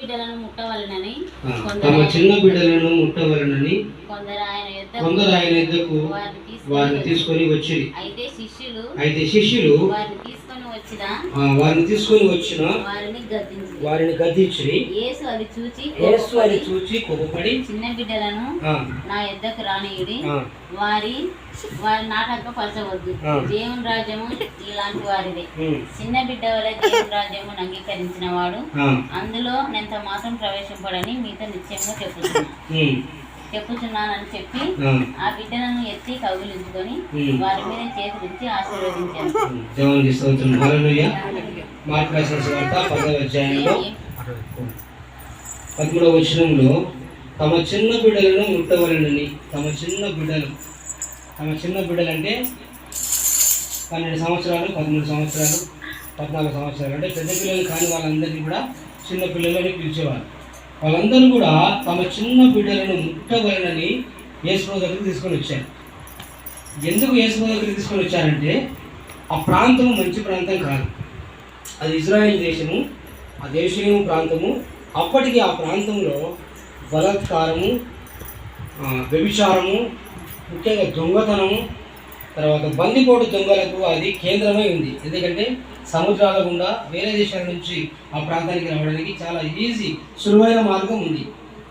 బిడ్డలను ముట్టవలనని తమ చిన్న బిడ్డలను ముట్టవలనని కొందరు ఆయన కొందరు ఆయన యుద్ధకు వారిని వారిని తీసుకొని వచ్చిరి. అయితే శిష్యులు అయితే శిష్యులు వారిని తీసుకొని వచ్చిన వారిని గద్దించి యేసు అది చూచి యేసు అది కోపపడి, చూచి కోపపడి చిన్న బిడ్డలను నా యుద్ధకు రానియుడి వారి వారి నాటక పరచవద్దు. దేవుని రాజ్యము ఇలాంటి వారిదే. చిన్న బిడ్డ వల్ల దేవుని రాజ్యము అంగీకరించిన వాడు. అందులో నెంత మాత్రం ప్రవేశింపడని మీతో నిశ్చయంగా చెప్పుచున్నా ఉమ్, చెప్పుచున్నానని చెప్పి ఆ, బిడ్డలను ఎత్తి కౌగిలించుకొని. వారి మీద ఆశీర్వదించాను. పదవ అధ్యాయంలో పదమూడవ వచనంలో తమ చిన్న బిడ్డలను ముట్టవలనని తమ చిన్న బిడ్డలు. తమ చిన్న బిడ్డలు అంటే పన్నెండు సంవత్సరాలు పదమూడు సంవత్సరాలు పద్నాలుగు సంవత్సరాలు. అంటే పెద్ద పిల్లలు కాని వాళ్ళందరినీ కూడా చిన్న పిల్లలని పిలిచేవారు. వాళ్ళందరూ కూడా తమ చిన్న బిడ్డలను ముట్టగలనని యేసుప్రభు దగ్గరికి తీసుకొని వచ్చారు. ఎందుకు యేసుప్రభు దగ్గరికి తీసుకొని వచ్చారంటే ఆ ప్రాంతం మంచి ప్రాంతం కాదు. అది ఇజ్రాయెల్ దేశము ఆ దేశీయ ప్రాంతము అప్పటికి ఆ ప్రాంతంలో బలాత్కారము వ్యభిచారము ముఖ్యంగా దొంగతనము తర్వాత బందిపోటు దొంగలకు అది కేంద్రమై ఉంది. ఎందుకంటే సముద్రాల గుండా వేరే దేశాల నుంచి ఆ ప్రాంతానికి రావడానికి చాలా ఈజీ సులువైన మార్గం ఉంది.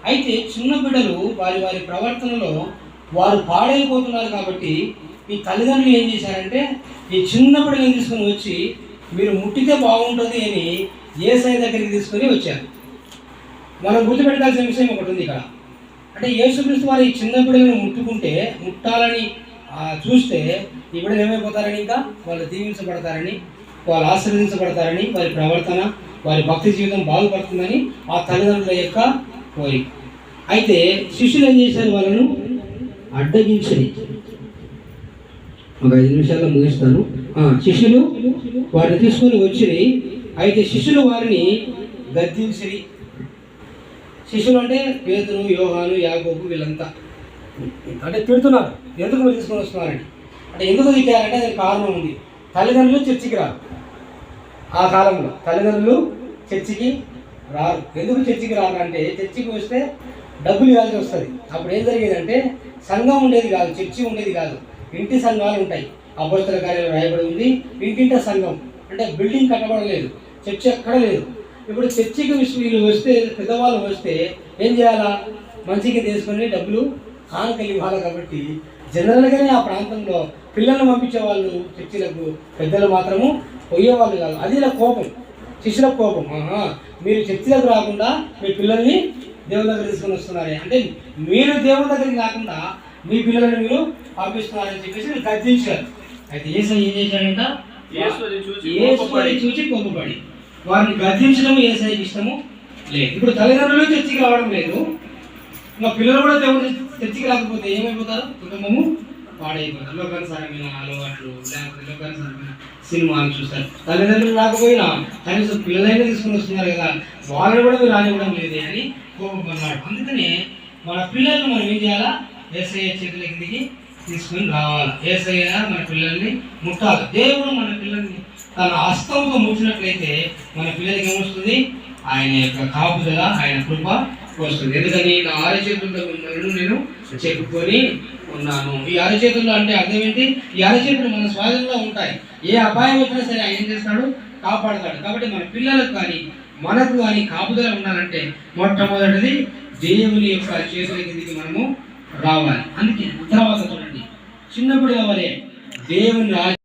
అయితే చిన్న బిడ్డలు వారి వారి ప్రవర్తనలో వారు పాడైపోతున్నారు కాబట్టి ఈ తల్లిదండ్రులు ఏం చేశారంటే ఈ చిన్న బిడ్డలను తీసుకొని వచ్చి మీరు ముట్టితే బాగుంటుంది అని ఏసఐ దగ్గరికి తీసుకొని వచ్చారు. మనం గుర్తుపెట్టాల్సిన విషయం ఒకటి ఉంది ఇక్కడ. అంటే యేసుక్రీస్తు వారి ఈ చిన్న బిడ్డలను ముట్టుకుంటే ముట్టాలని చూస్తే ఈ బిడ్డలు ఏమైపోతారని ఇంకా వాళ్ళు దీవించబడతారని వాళ్ళు ఆశీర్వదించబడతారని వారి ప్రవర్తన వారి భక్తి జీవితం బాగుపడుతుందని ఆ తల్లిదండ్రుల యొక్క కోరిక. అయితే శిష్యులు ఏం చేశారు వాళ్ళను? అడ్డగించని. ఒక ఐదు నిమిషాల్లో ముగిస్తాను. శిష్యులు వారిని తీసుకొని వచ్చిరి. అయితే శిష్యులు వారిని గద్దించిరి. శిష్యులు అంటే పేతులు యోహాను యాగోపు వీళ్ళంతా. అంటే తిడుతున్నారు. ఎందుకు మీరు తీసుకొని వస్తున్నారని అంటే ఎందుకు తిట్టారంటే దానికి కారణం ఉంది. తల్లిదండ్రులు చర్చికి రారు. ఆ కాలంలో తల్లిదండ్రులు చర్చికి రారు. ఎందుకు చర్చికి రారు అంటే చర్చికి వస్తే డబ్బులు ఇవ్వాల్సి వస్తుంది. అప్పుడు ఏం జరిగేదంటే సంఘం ఉండేది కాదు చర్చి ఉండేది కాదు. ఇంటి సంఘాలు ఉంటాయి. అభ్యర్థుల కార్యాలయం రాయబడి ఉంది. ఇంటింట సంఘం. అంటే బిల్డింగ్ కట్టబడలేదు. చర్చి ఎక్కడ లేదు. ఇప్పుడు చర్చికి వీళ్ళు వస్తే పెద్దవాళ్ళు వస్తే ఏం చేయాలా? మంచిగా తీసుకొని డబ్బులు కానుకలు ఇవ్వాలి కాబట్టి జనరల్గానే ఆ ప్రాంతంలో పిల్లల్ని పంపించే వాళ్ళు చర్చిలకు పెద్దలు మాత్రము పోయేవాళ్ళు కాదు. అది ఇలా కోపం. శిష్యుల కోపం. ఆహా, మీరు చర్చిలకు రాకుండా మీ పిల్లల్ని దేవుని దగ్గర తీసుకొని వస్తున్నారే. అంటే మీరు దేవుని దగ్గరికి రాకుండా మీ పిల్లల్ని మీరు పంపిస్తున్నారని చెప్పేసి వీళ్ళు గద్దించారు. అయితే ఏసై ఏం చేశాడంట? అది చూసి కోపపడి, వారిని గద్దించడం ఏసైకి ఇష్టము లేదు. ఇప్పుడు తల్లిదండ్రులు చర్చికి రావడం లేదు. ఇంకా పిల్లలు కూడా దేవుడు చర్చికి రాకపోతే ఏమైపోతారు? కుటుంబము పాడైపోతారు లోకానుసారమైన అలవాట్లు లేకపోతే లోకానుసారమైన సినిమాలు చూస్తారు. తల్లిదండ్రులు రాకపోయినా కనీసం పిల్లలైనా తీసుకుని వస్తున్నారు కదా వాళ్ళని కూడా మీరు రానివ్వడం లేదే అని కోపమన్నాడు అందుకనే మన పిల్లల్ని మనం ఏం చేయాలా? ఏసయ్య చేతుల కిందికి తీసుకుని రావాలి? ఏసయ్య మన పిల్లల్ని ముట్టాలి? దేవుడు మన పిల్లల్ని తన హస్తంతో ముట్టినట్లయితే మన పిల్లలకి ఏమొస్తుంది? ఆయన యొక్క కాపుదల ఆయన కృప వస్తుంది. ఎందుకని? నా అరచేతులతో మిమ్మల్ని నేను చెప్పుకొని ఉన్నాను. ఈ అరచేతుల్లో అంటే అర్థం ఏంటి? ఈ అరచేతులు మన స్వాధీనంలో ఉంటాయి. ఏ అపాయం వచ్చినా సరే ఆయన ఏం చేస్తాడు? కాపాడతాడు. కాబట్టి మన పిల్లలకు కానీ మనకు కానీ కాపుదల ఉండాలంటే మొట్టమొదటిది దేవుని యొక్క చేతుల కిందికి మనము రావాలి. అందుకే తర్వాత చూడండి. చిన్నప్పుడు ఎవరే? దేవుని రా